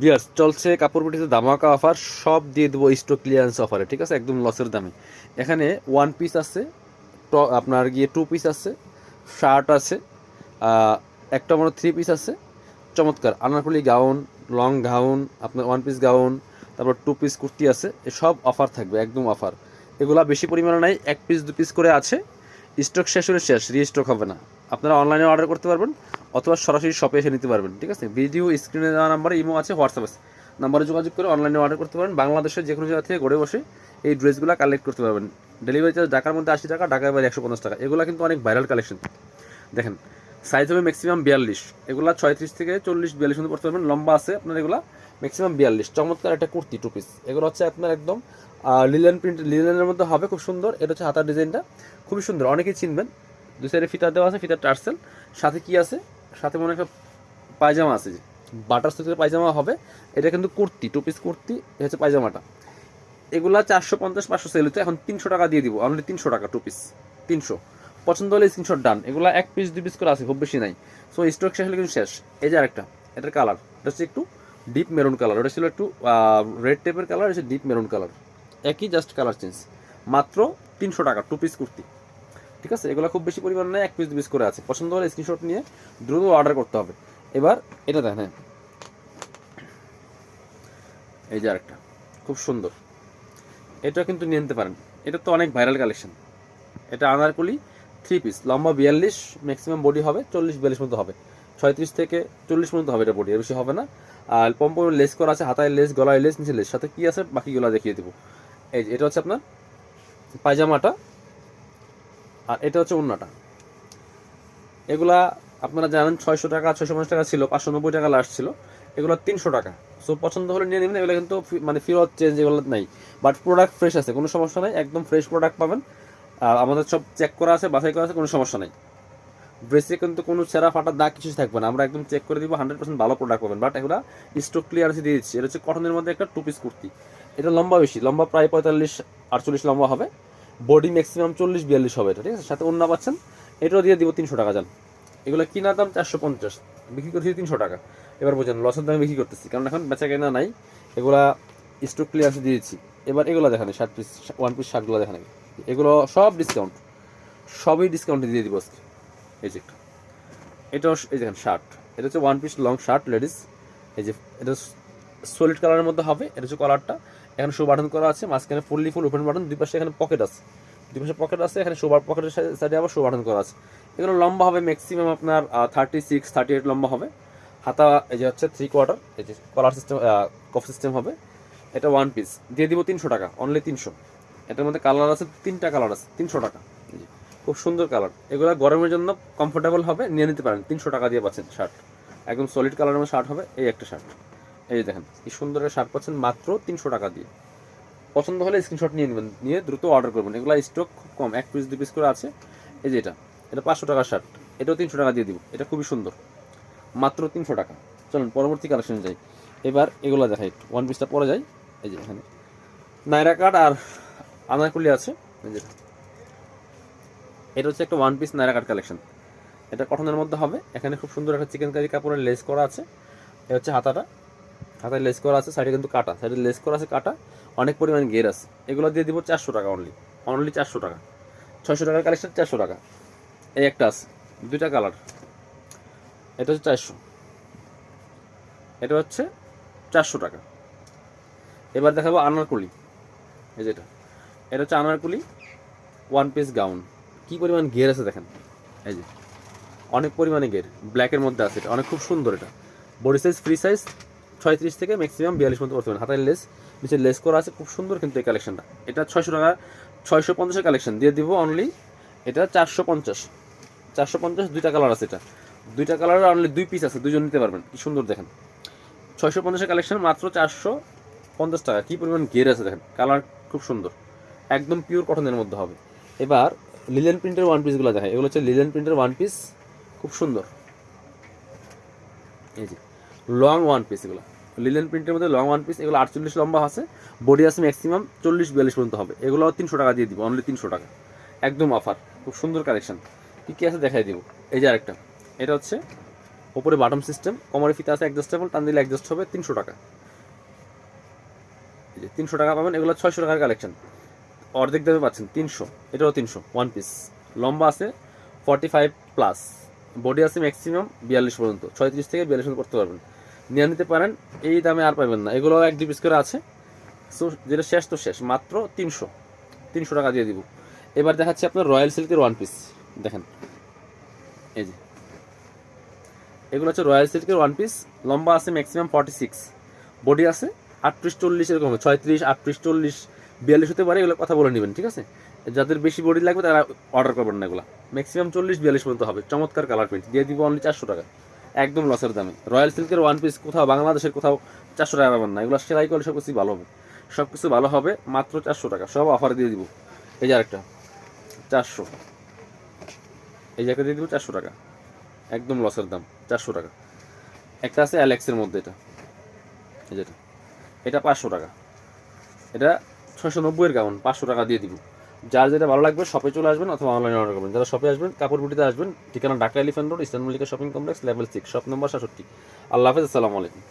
বিয়ার্স চলছে কাপড় পিটিতে ধামাকা অফার সব দিয়ে দেবো স্টক ক্লিয়ারেন্স অফারে ঠিক আছে? একদম লসের দামে। এখানে ওয়ান পিস আছে আপনার গিয়ে টু পিস আছে শার্ট আছে একটা মনে থ্রি পিস আছে, চমৎকার। আনারকলি গাউন লং গাউন আপনার ওয়ান পিস গাউন তারপর টু পিস কুর্তি আছে সব অফার থাকবে, একদম অফার এগুলা বেশি পরিমাণে নাই, এক পিস দু পিস করে আছে স্টক শেষ হলে শেষ রিস্টক হবে না। আপনারা অনলাইনে অর্ডার করতে পারবেন অথবা সরাসরি শপে এসে নিতে পারবেন, ঠিক আছে? ভিডিও স্ক্রিনে দেওয়া নাম্বারে ইমো আছে হোয়াটসঅ্যাপ আছে। নাম্বারে যোগাযোগ করে অনলাইনে অর্ডার করতে পারেন বাংলাদেশের যে কোনো জায়গা থেকে ঘরে বসে এই ড্রেসগুলো কালেক্ট করতে পারবেন। ডেলিভারি চার্জ ঢাকার মধ্যে আশি টাকা, ঢাকায় বাইরে একশো পঞ্চাশ টাকা। এগুলো কিন্তু অনেক ভাইরাল কালেকশন দেখেন সাইজ হবে ম্যাক্সিমাম বিয়াল্লিশ। এগুলা ছয়ত্রিশ থেকে চল্লিশ, বিয়াল্লিশ মধ্যে পড়তে পারবেন। লম্বা আছে আপনার এগুলো ম্যাক্সিমাম বিয়াল্লিশ। চমৎকার একটা কুর্তি টু পিস এগুলো হচ্ছে আপনার একদম লিলেন প্রিন্ট লিলেনের মধ্যে হবে, খুব সুন্দর। এটা হচ্ছে হাতার ডিজাইনটা খুবই সুন্দর। অনেকেই চিনবেন। দু সাইডে ফিতা দেওয়া আছে, ফিতার টার্সেল। সাথে কি আছে? সাথে মনে একটা পায়জামা আছে, বাটার সুতির পায়জামা হবে। এটা কিন্তু কুর্তি টু পিস কুর্তি, এটা হচ্ছে পায়জামাটা। এগুলা চারশো পঞ্চাশ, পাঁচশো সেল হতো এখন তিনশো টাকা দিয়ে দিব। অনলি তিনশো টাকা টু পিস তিনশো। পছন্দ হলে স্ক্রিনশট ডান এগুলো এক পিস দুই পিস করে আছে, খুব বেশি নাই। সো স্টক শেষ হলে কিন্তু শেষ। এই যে আরেকটা, এটার কালার এটা হচ্ছে একটু ডিপ মেরুন কালার ওটা ছিল একটু রেড টাইপের কালার হচ্ছে ডিপ মেরুন কালার একই জাস্ট কালার চেঞ্জ মাত্র তিনশো টাকা টু পিস কুর্তি। ঠিক আছে? এগুলো খুব বেশি পরিমাণ নেই, এক পিস দু পিস করে আছে। পছন্দ হলে স্ক্রিনশট নিয়ে দ্রুত অর্ডার করতে হবে। এবার এটা দেখেন। এই যে আরেকটা, খুব সুন্দর। এটা কিন্তু নিয়ে নিতে পারেন। এটা তো অনেক ভাইরাল কালেকশন এটা আনারকুলি থ্রি পিস লম্বা বিয়াল্লিশ ম্যাক্সিমাম বডি হবে চল্লিশ, বিয়াল্লিশ মতো হবে। ছয়ত্রিশ থেকে চল্লিশ মতো হবে এটা বডি এর বেশি হবে না। আর পম্পম লেস করা আছে, হাতায় লেস গলায় লেস নিচে লেস সাথে কি আছে? বাকিগুলো দেখিয়ে দেবো। এই এটা হচ্ছে আপনার পায়জামাটা। আর এটা হচ্ছে ওন্নাটা এগুলা আপনারা জানেন ছয়শো টাকা, ছয়শো পঞ্চাশ টাকা ছিল, পাঁচশো নব্বই টাকা লাস্ট ছিল। এগুলো তিনশো টাকা। সো পছন্দ হলে নিয়ে নেবেন, এগুলো কিন্তু মানে ফিরত চেঞ্জ এগুলো নাই। বাট প্রোডাক্ট ফ্রেশ আছে, কোনো সমস্যা নাই, একদম ফ্রেশ প্রোডাক্ট পাবেন। আর আমাদের সব চেক করা আছে, বাছাই করা আছে, কোনো সমস্যা নাই। ড্রেসে কিন্তু কোনো ছেঁড়া ফাটা দাগ কিছু থাকবে না। আমরা একদম চেক করে দিব হান্ড্রেড পার্সেন্ট ভালো প্রোডাক্ট পাবেন। বাট এগুলো স্টক ক্লিয়ারেন্স দিয়ে দিচ্ছি। এটা হচ্ছে কটনের মধ্যে একটা টু পিস কুর্তি। এটা লম্বা বেশি, লম্বা প্রায় পঁয়তাল্লিশ, আটচল্লিশ লম্বা হবে। বডি ম্যাক্সিমাম চল্লিশ, বিয়াল্লিশ হবে এটা, ঠিক আছে? সাথে অন্য পাচ্ছেন, এটাও দিয়ে দিব তিনশো টাকা যান এগুলো কিনা দাম চারশো পঞ্চাশ, বিক্রি করছি তিনশো টাকা। এবার বোঝেন, লসের দামে বিক্রি করতেছি, কারণ এখন বেচা কেনা নাই, এগুলা স্টক ক্লিয়ারেন্স দিয়ে দিচ্ছি এবার এগুলো দেখানে ষাট পিস ওয়ান পিস শার্টগুলো দেখানে এগুলো সব ডিসকাউন্ট সবই ডিসকাউন্টে দিয়ে দিব আজকে। এই যে এটাও এই দেখেন শার্ট এটা হচ্ছে one piece long shirt ladies এই যে, এটা সলিড কালারের মধ্যে হবে, এটা হচ্ছে কলারটা এখানে শো বাটন করা আছে, মাঝখানে ফুললি ফুল ওপেন বাটন দুই পাশে এখানে পকেট আছে। দুই পাশে পকেট আছে, এখানে শো পকেটের সাইডে আবার শো বাটন করা আছে। এগুলো লম্বা হবে ম্যাক্সিমাম আপনার থার্টি সিক্স থার্টি এইট লম্বা হবে। হাতা, এই যে হচ্ছে থ্রি কোয়ার্টার এই যে কলার সিস্টেম কফ সিস্টেম হবে। এটা ওয়ান পিস দিয়ে দিব তিনশো টাকা অনলি তিনশো। এটার মধ্যে কালার আছে, তিনটা কালার আছে, তিনশো টাকা। খুব সুন্দর কালার এগুলো গরমের জন্য কমফোর্টেবল হবে, নিয়ে নিতে পারেন। তিনশো টাকা দিয়ে পাচ্ছেন শার্ট একদম সলিড কালারের মধ্যে শার্ট হবে, এই একটা শার্ট এই যে দেখেন এই সুন্দর শার্ট পাচ্ছেন মাত্র তিনশো টাকা দিয়ে। পছন্দ হলে স্ক্রিনশট নিয়ে নেবেন, নিয়ে দ্রুত অর্ডার করবেন। এগুলো স্টক খুব কম, এক পিস দু পিস করে আছে। এই যে এটা এটা পাঁচশো টাকার শার্ট, এটাও তিনশো টাকা দিয়ে দিব, এটা খুবই সুন্দর। মাত্র তিনশো টাকা। চলুন, পরবর্তী কালেকশন যাই। এবার এগুলো দেখাই একটু ওয়ান পিসটা পরে যাই। এই যে এখানে নাইরা কাট আর আনারকুলি আছে। এই যে এটা। হচ্ছে একটা one piece Naira cut collection এটা কটনের মধ্যে হবে। এখানে খুব সুন্দর একটা চিকেন কারি কাপড়ের লেস করা আছে। এটা হচ্ছে হাতাটা। হাতায় লেস করা আছে সাইডে কিন্তু কাটা। সাইডে লেস করা আছে, কাটা, অনেক পরিমাণ গের আছে। এগুলো দিয়ে দিব চারশো টাকা অনলি অনলি চারশো টাকা। ছয়শো টাকার কালেকশন চারশো টাকা। এই একটা আছে, দুইটা কালার এটা হচ্ছে চারশো। এটা হচ্ছে চারশো টাকা। এবার দেখাবো আনারকুলি। এই যেটা। এটা হচ্ছে আনারকুলি ওয়ান পিস গাউন কি পরিমাণ গের আছে দেখেন? এই যে। অনেক পরিমাণে গের ব্ল্যাকের মধ্যে আছে এটা। অনেক খুব সুন্দর এটা। বডি সাইজ ফ্রি সাইজ ছয়ত্রিশ থেকে ম্যাক্সিমাম বিয়াল্লিশ মতো করতে পারেন। হাতের লেস নিচে লেস করা আছে, খুব সুন্দর কিন্তু এই কালেকশনটা এটা ছয়শো টাকা, ছয়শো পঞ্চাশের কালেকশন দিয়ে দিব অনলি এটা চারশো পঞ্চাশ। চারশো পঞ্চাশ, দুইটা কালার আছে এটা। দুইটা কালারের অনলি দুই পিস আছে দুজন নিতে পারবেন। কি সুন্দর দেখেন। ছয়শো পঞ্চাশের কালেকশন মাত্র চারশো পঞ্চাশ টাকা। কী পরিমাণ গের আছে দেখেন। কালার খুব সুন্দর। একদম পিওর কটনের মধ্যে হবে। এবার লিলেন প্রিন্টের ওয়ান পিসগুলো দেখায় এগুলো হচ্ছে লিলেন প্রিন্টের ওয়ান পিস খুব সুন্দর। এই যে। লং ওয়ান পিস এগুলো। লিলেন প্রিন্টের মধ্যে লং ওয়ান পিস এগুলো আটচল্লিশ লম্বা আছে বডি আছে ম্যাক্সিমাম চল্লিশ বিয়াল্লিশ পর্যন্ত হবে। এগুলো তিনশো টাকা দিয়ে দিব অনলি তিনশো টাকা। একদম অফার খুব সুন্দর কালেকশন কী কী আছে দেখাই দিব। এই যে আরেকটা, এটা হচ্ছে ওপরে বাটম সিস্টেম কোমরে ফিতে আছে অ্যাডজাস্টেবল টান দিলে অ্যাডজাস্ট হবে তিনশো টাকা। এই যে তিনশো টাকা পাবেন, এগুলো ছয়শো টাকার কালেকশন অর্ধেক দামে পাচ্ছেন, তিনশো, এটাও তিনশো ওয়ান পিস লম্বা আছে ফর্টি ফাইভ প্লাস বডি আছে ম্যাক্সিমাম বিয়াল্লিশ পর্যন্ত, ছয়ত্রিশ থেকে বিয়াল্লিশ পর্যন্ত করতে পারবেন। নিয়ে নিতে পারেন, এই দামে আর পাবেন না। এগুলো এক দু পিস করে আছে। সো, যেটা শেষ তো শেষ, মাত্র তিনশো। তিনশো টাকা দিয়ে দিব। এবার দেখাচ্ছি আপনার রয়্যাল সিল্কের ওয়ান পিস দেখেন। এই যে। এগুলো হচ্ছে রয়্যাল সিল্কের ওয়ান পিস লম্বা আছে ম্যাক্সিমাম ফর্টি সিক্স বডি আছে আটত্রিশ চল্লিশ, এরকম হবে। ছয়ত্রিশ, আটত্রিশ চল্লিশ, বিয়াল্লিশ হতে পারে, এগুলো কথা বলে নেবেন, ঠিক আছে? যাদের বেশি বডি লাগবে তারা অর্ডার করবেন না এগুলো। ম্যাক্সিমাম চল্লিশ, বিয়াল্লিশ পর্যন্ত হবে। চমৎকার কালার প্রিন্ট দিয়ে দিব অনলি চারশো টাকা। একদম লসের দামে। রয়্যাল সিল্কের ওয়ান পিস কোথাও বাংলাদেশের কোথাও চারশো টাকা পাবেন না। এগুলো সেলাই করলে সব কিছু ভালো হবে। সব কিছু ভালো হবে মাত্র চারশো টাকা। সব অফার দিয়ে দিব। এই যে আরেকটা। চারশো। এই জায়গায় দিয়ে দিব চারশো টাকা। একদম লসের দাম। চারশো টাকা। একটা আছে অ্যালেক্সের মধ্যে এটা। এই যেটা এটা। পাঁচশো টাকা। এটা ছয়শো নব্বইয়ের কেমন পাঁচশো টাকা দিয়ে দিব। যার যেটা ভালো লাগবে শপে চলে আসবেন অথবা অনলাইনে অর্ডার করবেন। যারা শপে আসবেন, কাপড় বুটিতে আসবেন, ঠিকানা Dhaka Elephant road Eastern Mallika shopping complex level six shop number সাতষট্টি। আল্লাহ হাফেজ, আসসালামু আলাইকুম।